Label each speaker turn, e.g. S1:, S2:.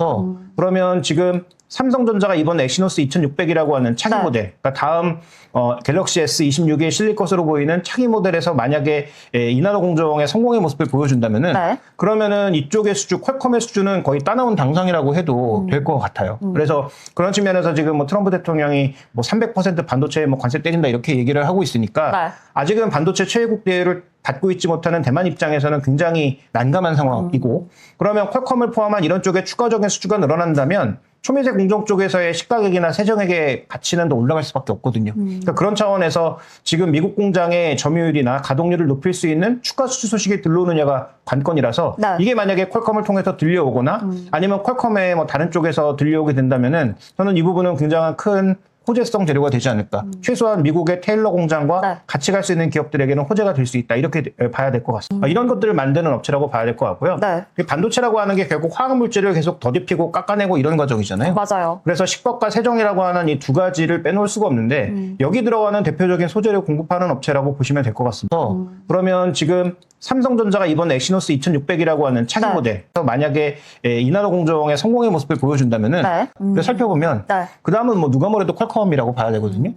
S1: 음.
S2: 그러면 지금 삼성전자가 이번 엑시노스 2600이라고 하는 차기
S1: 네.
S2: 모델, 그러니까 다음 어, 갤럭시 S26에 실릴 것으로 보이는 차기 모델에서 만약에 에, 이나노 공정의 성공의 모습을 보여준다면은
S1: 네.
S2: 그러면은 이쪽의 수준, 퀄컴의 수준은 거의 따나온 당상이라고 해도
S1: 음.
S2: 될것 같아요. 그래서 그런 측면에서 지금 뭐 트럼프 대통령이 뭐 300% 반도체에 뭐 관세 때린다 이렇게 얘기를 하고 있으니까
S1: 네.
S2: 아직은 반도체 최애국 대회를 받고 있지 못하는 대만 입장에서는 굉장히 난감한 상황이고 그러면 퀄컴을 포함한 이런 쪽에 추가적인 수주가 늘어난다면 초미세 공정 쪽에서의 시가격이나 세정액의 가치는 더 올라갈 수밖에 없거든요. 그러니까 그런 차원에서 지금 미국 공장의 점유율이나 가동률을 높일 수 있는 추가 수주 소식이 들러오느냐가 관건이라서
S1: 네.
S2: 이게 만약에 퀄컴을 통해서 들려오거나 아니면 퀄컴의 뭐 다른 쪽에서 들려오게 된다면은 저는 이 부분은 굉장한 큰 호재성 재료가 되지 않을까. 최소한 미국의 테일러 공장과
S1: 네.
S2: 같이 갈 수 있는 기업들에게는 호재가 될 수 있다. 이렇게 봐야 될 것 같습니다. 이런 것들을 만드는 업체라고 봐야 될 것 같고요.
S1: 네.
S2: 이 반도체라고 하는 게 결국 화학 물질을 계속 더딥히고 깎아내고 이런 과정이잖아요.
S1: 맞아요.
S2: 그래서 식법과 세정이라고 하는 이 두 가지를 빼놓을 수가 없는데
S1: 음.
S2: 여기 들어가는 대표적인 소재를 공급하는 업체라고 보시면 될 것 같습니다.
S1: 음.
S2: 그러면 지금 삼성전자가 이번 엑시노스 2600이라고 하는 차기
S1: 네.
S2: 모델 만약에 에, 이나노 공정의 성공의 모습을 보여준다면은
S1: 네. 음.
S2: 살펴보면
S1: 네.
S2: 그 다음은 뭐 누가 뭐래도 퀄컴 이라고 봐야 되거든요.